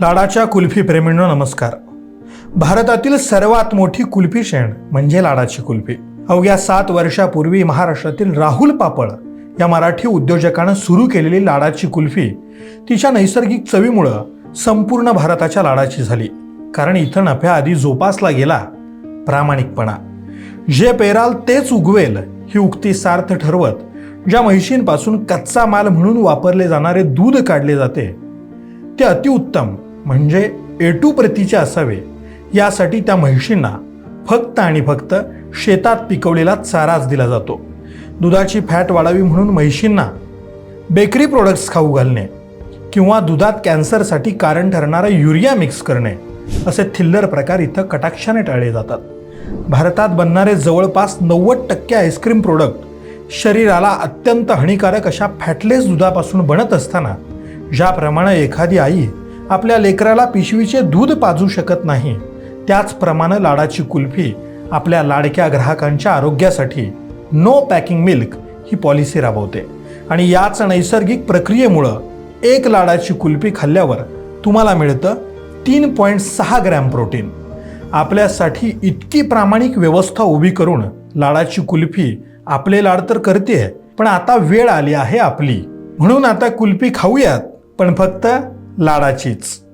लाडाच्या कुल्फी प्रेमींनो नमस्कार. भारतातील सर्वात मोठी कुल्फी शेण म्हणजे लाडाची कुल्फी. अवघ्या सात वर्षापूर्वी महाराष्ट्रातील राहुल पापड या मराठी उद्योजकानं सुरू केलेली लाडाची कुल्फी तिच्या नैसर्गिक चवीमुळं संपूर्ण भारताच्या लाडाची झाली. कारण इथं नफ्याआधी जोपासला गेला प्रामाणिकपणा. जे पेराल तेच उगवेल ही उक्ती सार्थ ठरवत ज्या म्हैशींपासून कच्चा माल म्हणून वापरले जाणारे दूध काढले जाते ते अतिउत्तम म्हणजे ए टू प्रतीचे असावे. यासाठी त्या म्हैशींना फक्त आणि फक्त शेतात पिकवलेला चाराच दिला जातो. दुधाची फॅट वाढावी म्हणून म्हैशींना बेकरी प्रोडक्ट्स खाऊ घालणे किंवा दुधात कॅन्सरसाठी कारण ठरणारा युरिया मिक्स करणे असे थिल्लर प्रकार इथं कटाक्षाने टाळले जातात. भारतात बनणारे जवळपास नव्वद टक्के आईस्क्रीम प्रोडक्ट शरीराला अत्यंत हानिकारक अशा फॅटलेस दुधापासून बनत असताना ज्याप्रमाणे एखादी आई आपल्या लेकराला पिशवीचे दूध पाजू शकत नाही. त्याचप्रमाणे लाडाची कुल्फी आपल्या लाडक्या ग्राहकांच्या आरोग्यासाठी नो पॅकिंग मिल्क ही पॉलिसी राबवते. आणि याच नैसर्गिक प्रक्रियेमुळं एक लाडाची कुल्फी खाल्ल्यावर तुम्हाला मिळतं तीन पॉईंट सहा ग्रॅम प्रोटीन. आपल्यासाठी इतकी प्रामाणिक व्यवस्था उभी करून लाडाची कुल्फी आपले लाड तर करते पण आता वेळ आली आहे आपली. म्हणून आता कुल्फी खाऊयात पण फक्त लाडाचीच.